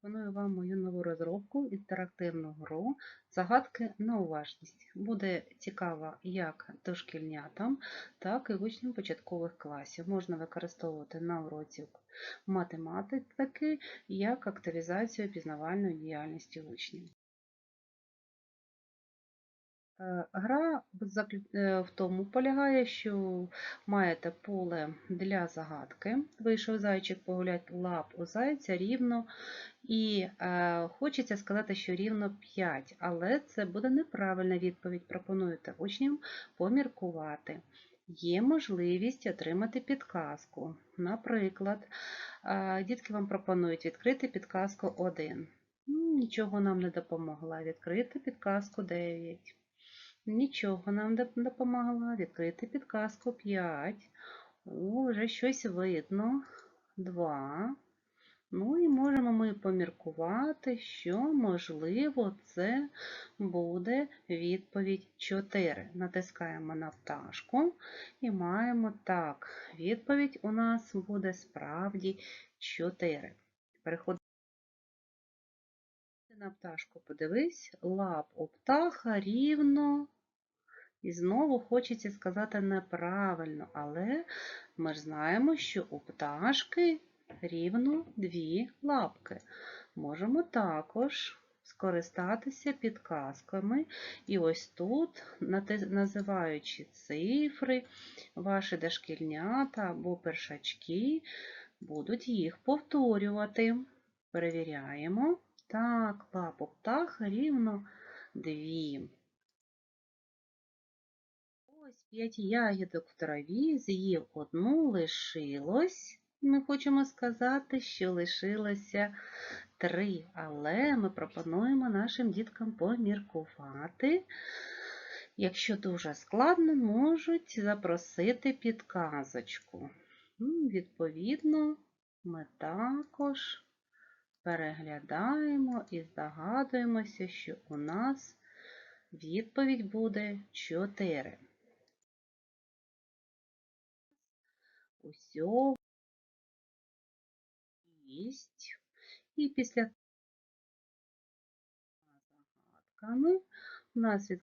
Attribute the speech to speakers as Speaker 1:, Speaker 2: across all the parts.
Speaker 1: Пропоную вам мою нову розробку інтерактивну гру загадки на уважність. Буде цікаво як дошкільнятам, так і учням початкових класів. Можна використовувати на уроці математики як активізацію пізнавальної діяльності учнів. Е, Гра е, в тому полягає, що маєте поле для загадки. Вийшов зайчик погулять лап у зайця рівно. І е, хочеться сказати, що рівно 5, але це буде неправильна відповідь. Пропонуєте учням поміркувати. Є можливість отримати підказку. Наприклад, е, дітки вам пропонують відкрити підказку 1. Нічого нам не допомогла. Відкрити підказку 9. Нічого нам допомогла. Відкрити підказку 5. О, вже щось видно. 2. Ну і можемо ми поміркувати, що, можливо, це буде відповідь 4. Натискаємо на пташку і маємо так. Відповідь у нас буде справді 4. Переходимо на пташку, подивись, лап у птаха рівно. І знову хочеться сказати неправильно, але ми ж знаємо, що у пташки рівно дві лапки. Можемо також скористатися підказками. І ось тут, називаючи цифри, ваші дошкільнята або першачки будуть їх повторювати. Перевіряємо. Так, лапу птаха рівно дві. Ось п'ять ягідок в траві, з'їв одну, лишилось. Ми хочемо сказати, що лишилося три, але ми пропонуємо нашим діткам поміркувати. Якщо дуже складно, можуть запросити підказочку. Ну, Відповідно, ми також переглядаємо і здогадуємося, що у нас відповідь буде 4. Усього їсть. І після загадками у нас від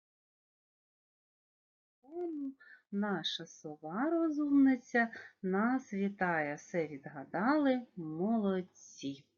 Speaker 1: наша сова розумниця нас вітає. Все відгадали, молодці.